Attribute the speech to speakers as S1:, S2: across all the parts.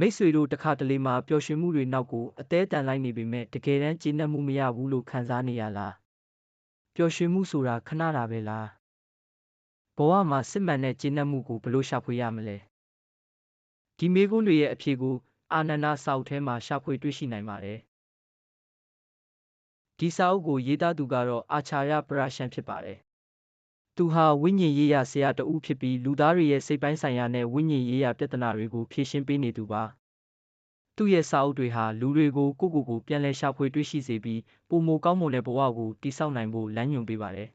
S1: မိတ်ဆွေတို့တစ်ခါတလေမှပျော်ရွှင်မှုတွေနောက်ကိုအသေးတန်လိုက်နေပေမဲ့တကယ်တမ်းကျေနပ်မှုမရဘူးလို့ခံစားနေရလားပျော်ရွှင်မှုဆိုတာခဏတာပဲလားဘဝမှာစစ်မှန်တဲ့ကျေနပ်မှုကိုဘယ်လိုရှာဖွေရမလဲဒီမေးခွန်းတွေရဲ့အဖြေကိုအာနန္ဒစာအုပ်ထဲမှာရှာဖွေတွေ့ရှိနိုင်ပါတယ်ဒီစာအုပ်ကိုရေးသားသူကတော့အာချာရပရာရှန်ဖြစ်ပါတယ် သူဟာဝိညာဉ်ရေးရာဆရာတဦးဖြစ်ပြီးလူသားတွေရဲ့စိတ်ပိုင်းဆိုင်ရာနဲ့ဝိညာဉ်ရေးရာပြဿနာတွေကိုဖြေရှင်းပေးနေသူပါသူ့ရဲ့စာအုပ်တွေဟာလူတွေကိုကိုယ့်ကိုယ်ကိုပြန်လည်ရှာဖွေတွေ့ရှိစေပြီးပုံမကောင်းမွန်တဲ့ဘဝကိုတည်ဆောက်နိုင်ဖို့လမ်းညွှန်ပေးပါတယ်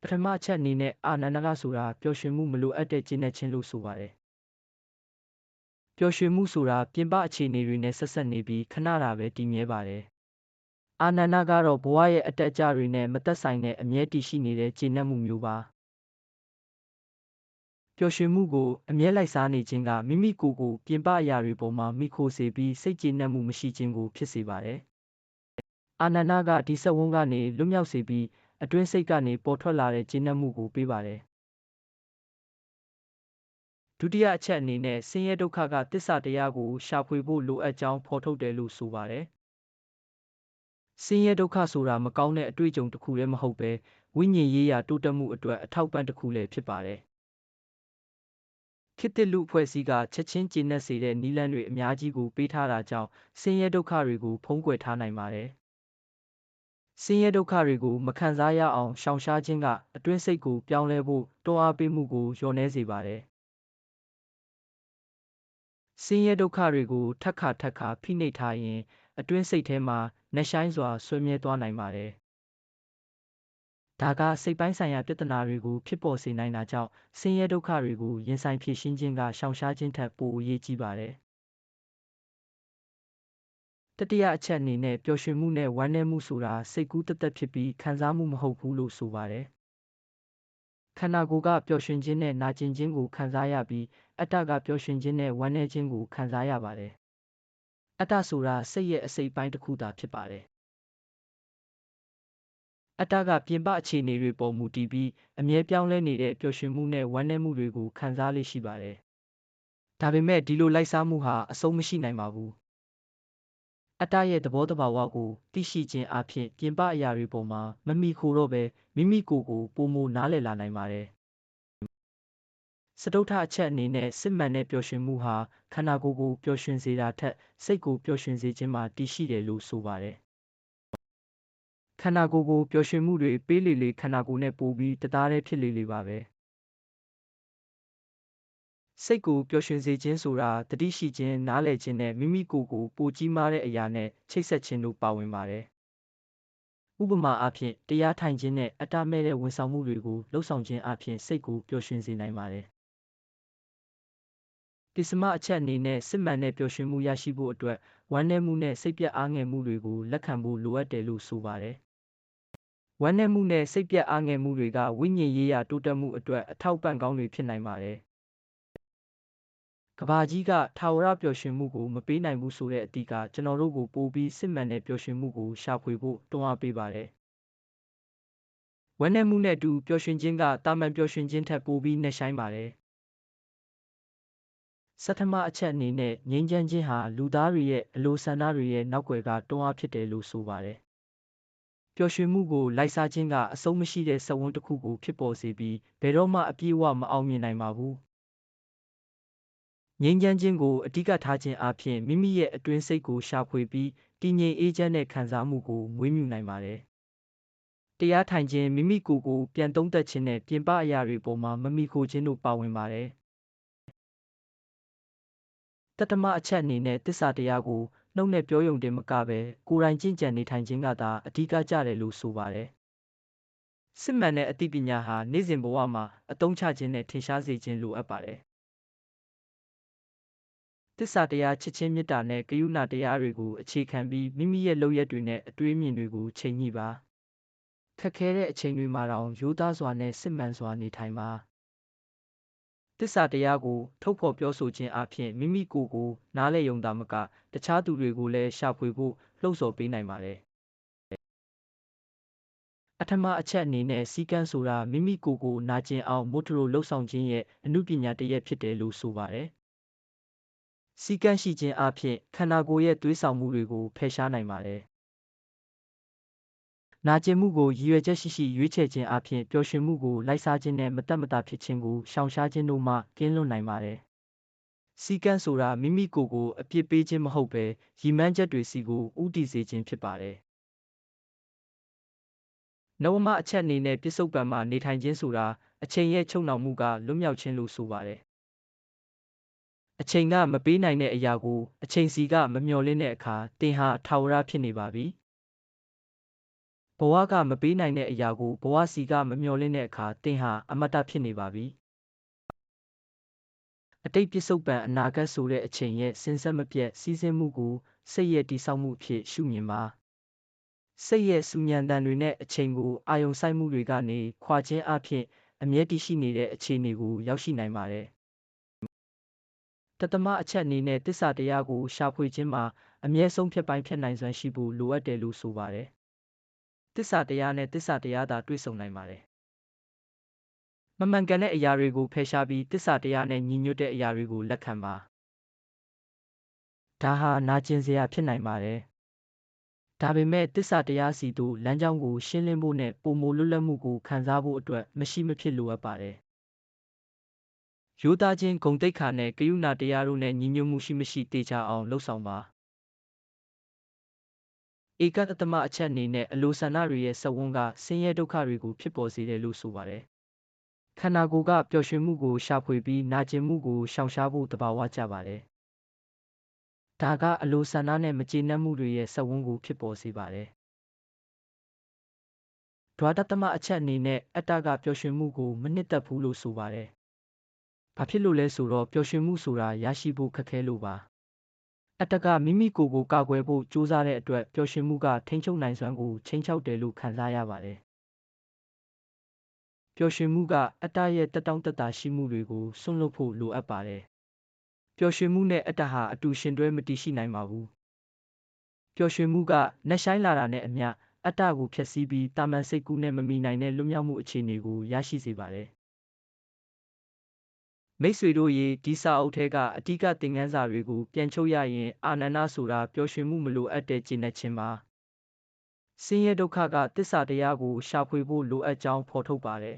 S1: ပထမအချက်အနေနဲ့အာနန္ဒကဆိုတာပျော်ရွှင်မှုမလိုအပ်တဲ့ကျင့်တဲ့ခြင်းလို့ဆိုပါတယ်ပျော်ရွှင်မှုဆိုတာပြင်ပအခြေအနေတွေနဲ့ဆက်ဆက်နေပြီးခဏတာပဲတည်မြဲပါတယ် အာနန္ဒကတော့ဘဝရဲ့အတက်အကျတွေနဲ့မသက်ဆိုင်တဲ့အမြဲတည်ရှိနေတဲ့ကျေနပ်မှုမျိုးပါပျော်ရွှင်မှုကိုအမြဲလိုက်စားနေခြင်းကမိမိကိုယ်ကိုပြင်ပအရာတွေပေါ်မှာမိခိုစေပြီးစိတ်ကျေနပ်မှုမရှိခြင်းကိုဖြစ်စေပါတယ်အာနန္ဒကဒီစက်ဝန်းကနေလွတ်မြောက်စေပြီးအတွင်းစိတ်ကနေပေါ်ထွက်လာတဲ့ကျေနပ်မှုကိုပေးပါတယ်ဒုတိယအချက်အနေနဲ့ဆင်းရဲဒုက္ခကတစ္ဆာတရားကိုရှာဖွေဖို့လိုအပ်ကြောင်းဖော်ထုတ်တယ်လို့ဆိုပါတယ် ဆင်းရဲဒုက္ခဆိုတာမကောင်းတဲ့အတွေ့အကြုံတစ်ခုလည်းမဟုတ်ပဲဝိညာဉ်ရေးရာတိုးတက်မှုအတွက်အထောက်ပံ့တစ်ခုလည်းဖြစ်ပါတယ်ခေတ်သစ်လူအဖွဲ့အစည်းကချက်ချင်းကျေနပ်စေတဲ့နည်းလမ်းတွေအများကြီးကိုပေးထားတာကြောင့်ဆင်းရဲဒုက္ခတွေကိုဖုံးကွယ်ထားနိုင်ပါတယ်ဆင်းရဲဒုက္ခတွေကိုမခံစားရအောင်ရှောင်ရှားခြင်းကအတွင်းစိတ်ကိုပြောင်းလဲဖို့တွန်းအားပေးမှုကိုလျော့နည်းစေပါတယ်ဆင်းရဲဒုက္ခတွေကိုထပ်ခါထပ်ခါဖိနှိပ်ထားရင်အတွင်းစိတ်ထဲမှာ နှက်ဆိုင်စွာဆွေးမြဲသွားနိုင်ပါတယ်ဒါကစိတ်ပိုင်းဆိုင်ရာပြဿနာတွေကိုဖြစ်ပေါ်စေနိုင်တာကြောင့်ဆင်းရဲဒုက္ခတွေကိုရင်ဆိုင်ဖြေရှင်းခြင်းကရှောင်ရှားခြင်းထက်ပိုအရေးကြီးပါတယ်တတိယအချက်အနေနဲ့ပျော်ရွှင်မှုနဲ့ဝမ်းနည်းမှုဆိုတာစိတ်ကူးတသက်ဖြစ်ပြီးခံစားမှုမဟုတ်ဘူးလို့ဆိုပါတယ်ခန္ဓာကိုယ်ကပျော်ရွှင်ခြင်းနဲ့နာကျင်ခြင်းကိုခံစားရပြီးအတ္တကပျော်ရွှင်ခြင်းနဲ့ဝမ်းနည်းခြင်းကိုခံစားရပါတယ် အတ္တဆိုတာစိတ်ရဲ့အစိတ်ပိုင်းတစ်ခုသာဖြစ်ပါတယ်အတ္တကပြင်ပအခြေအနေတွေပေါ်မူတည်ပြီးအမြဲပြောင်းလဲနေတဲ့ပျော်ရွှင်မှုနဲ့ဝမ်းနည်းမှုတွေကိုခံစားလေးရှိပါတယ်ဒါပေမဲ့ဒီလိုလိုက်စားမှုဟာအဆုံးမရှိနိုင်ပါဘူးအတ္တရဲ့သဘောတဘာဝကိုသိရှိခြင်းအပြင်ပြင်ပအရာတွေပေါ်မှာမမိခိုတော့ပဲမိမိကိုယ်ကိုပုံမနားလည်လာနိုင်ပါတယ် စတုထအချက်အနေနဲ့စစ်မှန်တဲ့ပျော်ရွှင်မှုဟာခန္ဓာကိုယ်ကိုပျော်ရွှင်စေတာထက်စိတ်ကိုပျော်ရွှင်စေခြင်းမှာတည်ရှိတယ်လို့ဆိုပါတယ်ခန္ဓာကိုယ်ကိုပျော်ရွှင်မှုတွေပေးလေလေခန္ဓာကိုယ်နဲ့ပိုပြီးတသားတည်းဖြစ်လေလေပါပဲစိတ်ကိုပျော်ရွှင်စေခြင်းဆိုတာတတိရှိခြင်းနားလည်ခြင်းနဲ့မိမိကိုယ်ကိုပိုကြီးမားတဲ့အရာနဲ့ချိတ်ဆက်ခြင်းတို့ပါဝင်ပါတယ်ဥပမာအားဖြင့်တရားထိုင်ခြင်းနဲ့အတ္တမဲ့တဲ့ဝန်ဆောင်မှုတွေကိုလှုပ်ဆောင်ခြင်းအပြင်စိတ်ကိုပျော်ရွှင်စေနိုင်ပါတယ် တိစမအချက်အနေနဲ့စစ်မှန်တဲ့ပျော်ရွှင်မှုရရှိဖို့အတွက်ဝမ်းနည်းမှုနဲ့စိတ်ပြတ်အားငယ်မှုတွေကိုလက်ခံဖို့လိုအပ်တယ်လို့ဆိုပါတယ်ဝမ်းနည်းမှုနဲ့စိတ်ပြတ်အားငယ်မှုတွေကဝိညာဉ်ရေးရာတိုးတက်မှုအတွက်အထောက်ပံ့ကောင်းတွေဖြစ်နိုင်ပါတယ်ကဘာကြီးကထာဝရပျော်ရွှင်မှုကိုမပေးနိုင်ဘူးဆိုတဲ့အတီးကကျွန်တော်တို့ကိုပိုပြီးစစ်မှန်တဲ့ပျော်ရွှင်မှုကိုရှာဖွေဖို့တွန်းအားပေးပါတယ်ဝမ်းနည်းမှုနဲ့အတူပျော်ရွှင်ခြင်းကတာမန်ပျော်ရွှင်ခြင်းထက်ပိုပြီးနှက်ဆိုင်ပါတယ် ဆထမအချက်အနေနဲ့ငြိမ်းချမ်းခြင်းဟာလူသားတွေရဲ့အလိုဆန္ဒတွေရဲ့နောက်ွယ်ကတွန်းအားဖြစ်တယ်လို့ဆိုပါတယ်ပျော်ရွှင်မှုကိုလိုက်စားခြင်းကအဆုံးမရှိတဲ့စဝန်းတစ်ခုကိုဖြစ်ပေါ်စေပြီးဘယ်တော့မှအပြည့်အဝမအောင်မြင်နိုင်ပါဘူးငြိမ်းချမ်းခြင်းကိုအဓိကထားခြင်းအပြင်မိမိရဲ့အတွင်းစိတ်ကိုရှာဖွေပြီးတည်ငြိမ်အေးချမ်းတဲ့ခံစားမှုကိုမွေးမြူနိုင်ပါတယ်တရားထိုင်ခြင်းမိမိကိုယ်ကိုပြန်သုံးသပ်ခြင်းနဲ့ပြင်ပအရာတွေပေါ်မှာမမိခိုခြင်းတို့ပါဝင်ပါတယ် တတမအချက်အနေနဲ့တစ္ဆာတရားကိုနှုတ်နဲ့ပြောယုံတင်မကပဲကိုယ်တိုင်ကျင့်ကြံနေထိုင်ခြင်းကသာအဓိကကျတယ်လို့ဆိုပါတယ်စစ်မှန်တဲ့အသိပညာဟာနေ့စဉ်ဘဝမှာအသုံးချခြင်းနဲ့ထင်ရှားစေခြင်းလိုအပ်ပါတယ်တစ္ဆာတရားချစ်ချင်းမေတ္တာနဲ့ကရုဏာတရားတွေကိုအခြေခံပြီးမိမိရဲ့လုပ်ရက်တွေနဲ့အတွေးအမြင်တွေကိုချိန်ညှိပါခက်ခဲတဲ့အချိန်တွေမှာတောင်ရိုးသားစွာနဲ့စစ်မှန်စွာနေထိုင်ပါ တစ္ဆာတရားကိုထုတ်ဖော်ပြောဆိုခြင်းအပြင်မိမိကိုယ်ကိုနားလည်ယုံတာမက တခြားသူတွေကိုလည်းရှာဖွေဖို့လှုံ့ဆော်ပေးနိုင်ပါတယ်အထမအချက်အနေနဲ့စီကန်းဆိုတာမိမိကိုယ်ကိုနာကျင်အောင်မို့ထရိုလှုပ်ဆောင်ခြင်းရဲ့အမှုပညာတစ်ရပ်ဖြစ်တယ်လို့ဆိုပါတယ်စီကန်းရှိခြင်းအပြင်ခန္ဓာကိုယ်ရဲ့သွေးဆောင်မှုတွေကိုဖယ်ရှားနိုင်ပါတယ် နာကျင်မှုကိုရည်ရွယ်ချက်ရှိရှိရွေးချယ်ခြင်းအပြင်ပျော်ရွှင်မှုကိုလိုက်စားခြင်းနဲ့မတတ်မတာဖြစ်ခြင်းကိုရှောင်ရှားခြင်းတို့မှကင်းလွတ်နိုင်ပါတယ်စီကန်းဆိုတာမိမိကိုယ်ကိုအပြစ်ပေးခြင်းမဟုတ်ဘဲရည်မှန်းချက်တွေစီကိုဥတည်စေခြင်းဖြစ်ပါတယ်နဝမအချက်အနေနဲ့ပြစ္ဆုတ်ပံမှာနေထိုင်ခြင်းဆိုတာအချိန်ရဲ့ချုပ်နှောင်မှုကလွတ်မြောက်ခြင်းလို့ဆိုပါတယ်အချိန်ကမပေးနိုင်တဲ့အရာကိုအချိန်စီကမမျှော်လင့်တဲ့အခါသင်ဟာထာဝရဖြစ်နေပါပြီ ဘဝကမပေးနိုင်တဲ့အရာကိုဘဝစီကမမျှော်လင့်တဲ့အခါသင်ဟာအမတ္တဖြစ်နေပါပြီအတိတ်ပြစ္ဆုတ်ပံအနာဂတ်ဆိုတဲ့အချိန်ရဲ့စဉ်ဆက်မပြတ်စီးဆင်းမှုကိုစိတ်ရဲ့တည်ဆောက်မှုအဖြစ်ရှုမြင်ပါစိတ်ရဲ့စူညံတန်တွေနဲ့အချိန်ကိုအာယုံဆိုင်မှုတွေကနေခွာခြင်းအဖြစ်အမြဲတည်ရှိနေတဲ့အခြေအနေကိုရောက်ရှိနိုင်ပါတယ်တသမအချက်အနေနဲ့တစ္ဆာတရားကိုရှာဖွေခြင်းမှာအမြဲဆုံးဖြတ်ပိုင်းဖြတ်နိုင်စွမ်းရှိဖို့လိုအပ်တယ်လို့ဆိုပါတယ်။ တစ္ဆာတရားနဲ့တစ္ဆာတရားသာတွေ့ဆုံနိုင်ပါတယ်။မမှန်ကန်တဲ့အရာတွေကိုဖယ်ရှားပြီးတစ္ဆာတရားနဲ့ညီညွတ်တဲ့အရာတွေကိုလက်ခံပါ။ဒါဟာနာကျင်စရာဖြစ်နိုင်ပါတယ်။ဒါပေမဲ့တစ္ဆာတရားစီတို့လမ်းကြောင်းကိုရှင်းလင်းဖို့နဲ့ပုံမလွတ်လပ်မှုကိုခံစားဖို့အတွက်မရှိမဖြစ်လိုအပ်ပါတယ်။ရိုးသားခြင်းဂုဏ်သိက္ခာနဲ့ကရုဏာတရားတို့နဲ့ညီညွတ်မှုရှိမရှိသေချာအောင်လှုပ်ဆောင်ပါ ဧကတသမအချက်အနေနဲ့အလိုဆန္ဒတွေရဲ့စဝန်းကဆင်းရဲဒုက္ခတွေကိုဖြစ်ပေါ်စေတယ်လို့ဆိုပါတယ်ခန္ဓာကိုယ်ကပျော်ရွှင်မှုကိုရှာဖွေပြီးနာကျင်မှုကိုရှောင်ရှားဖို့တဘာဝကြပါတယ်ဒါကအလိုဆန္ဒနဲ့မကျေနပ်မှုတွေရဲ့စဝန်းကိုဖြစ်ပေါ်စေပါတယ်ဒွါတသမအချက်အနေနဲ့အတ္တကပျော်ရွှင်မှုကိုမနှစ်သက်ဘူးလို့ဆိုပါတယ်ဘာဖြစ်လို့လဲဆိုတော့ပျော်ရွှင်မှုဆိုတာရရှိဖို့ခက်ခဲလို့ပါ အတ္တကမိမိကိုယ်ကိုကာကွယ်ဖို့ကြိုးစားတဲ့အတွက်ပျော်ရွှင်မှုကထိန်းချုပ်နိုင်စွမ်းကိုချိန်ချောက်တယ်လို့ခံစားရပါတယ်ပျော်ရွှင်မှုကအတ္တရဲ့တက်တောင့်တက်တာရှိမှုတွေကိုဆွန့်လွတ်ဖို့လိုအပ်ပါတယ်ပျော်ရွှင်မှုနဲ့အတ္တဟာအတူရှင်တွဲမတည်ရှိနိုင်ပါဘူးပျော်ရွှင်မှုကနှက်ဆိုင်လာတာနဲ့အမျှအတ္တကိုဖျက်ဆီးပြီးတာမန်စိတ်ကူးနဲ့မမီနိုင်တဲ့လွတ်မြောက်မှုအခြေအနေကိုရရှိစေပါတယ် မိတ်ဆွေတို့ရေဒီစာအုပ်ထဲကအဓိကသင်ခန်းစာတွေကိုပြန်ချုပ်ရရင်အာနန္ဒဆိုတာပျော်ရွှင်မှုမလိုအပ်တဲ့ကျင့်တဲ့ခြင်းပါဆင်းရဲဒုက္ခကတစ္ဆာတရားကိုရှာဖွေဖို့လိုအပ်ကြောင်းဖော်ထုတ်ပါတယ်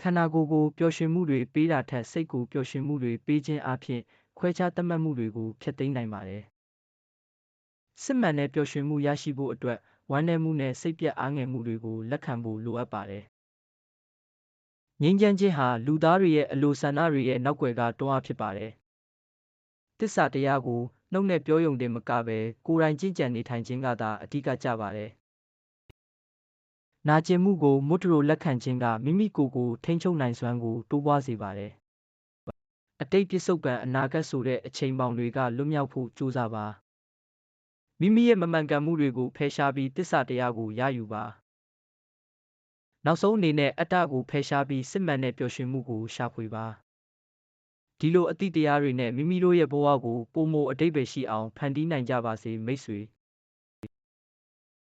S1: ခန္ဓာကိုယ်ကိုပျော်ရွှင်မှုတွေပေးတာထက်စိတ်ကိုပျော်ရွှင်မှုတွေပေးခြင်းအပြင်ခွဲခြားသတ်မှတ်မှုတွေကိုဖျက်သိမ်းနိုင်ပါတယ်စစ်မှန်တဲ့ပျော်ရွှင်မှုရရှိဖို့အတွက်ဝမ်းနည်းမှုနဲ့စိတ်ပြတ်အားငယ်မှုတွေကိုလက်ခံဖို့လိုအပ်ပါတယ် ငြိမ်းချမ်းခြင်းဟာလူသားတွေရဲ့အလိုဆန္ဒတွေရဲ့နောက်ွယ်ကတွန်းအားဖြစ်ပါတယ်။တစ္ဆာတရားကိုနှုတ်နဲ့ပြောယုံတင်မကပဲကိုယ်တိုင်ကြင်ကြံနေထိုင်ခြင်းကသာအဓိကကျပါတယ်။နာကျင်မှုကိုမွတ်တရိုလက်ခံခြင်းကမိမိကိုယ်ကိုထိန်းချုပ်နိုင်စွမ်းကိုတိုးပွားစေပါတယ်။အတိတ်ပြစ္ဆုတ်ပံအနာဂတ်ဆိုတဲ့အချိန်ပေါင်တွေကလွတ်မြောက်ဖို့ကြိုးစားပါ။မိမိရဲ့မမှန်ကန်မှုတွေကိုဖယ်ရှားပြီးတစ္ဆာတရားကိုရယူပါ။ နောက်ဆုံးအနေနဲ့အတ္တကိုဖယ်ရှားပြီးစစ်မှန်တဲ့ပျော်ရွှင်မှုကိုရှာဖွေပါဒီလိုအသည့်တရားတွေနဲ့မိမိတို့ရဲ့ဘဝကိုပုံမအတိတ်ပဲရှိအောင်ဖန်တီးနိုင်ကြပါစေမိတ်ဆွေ။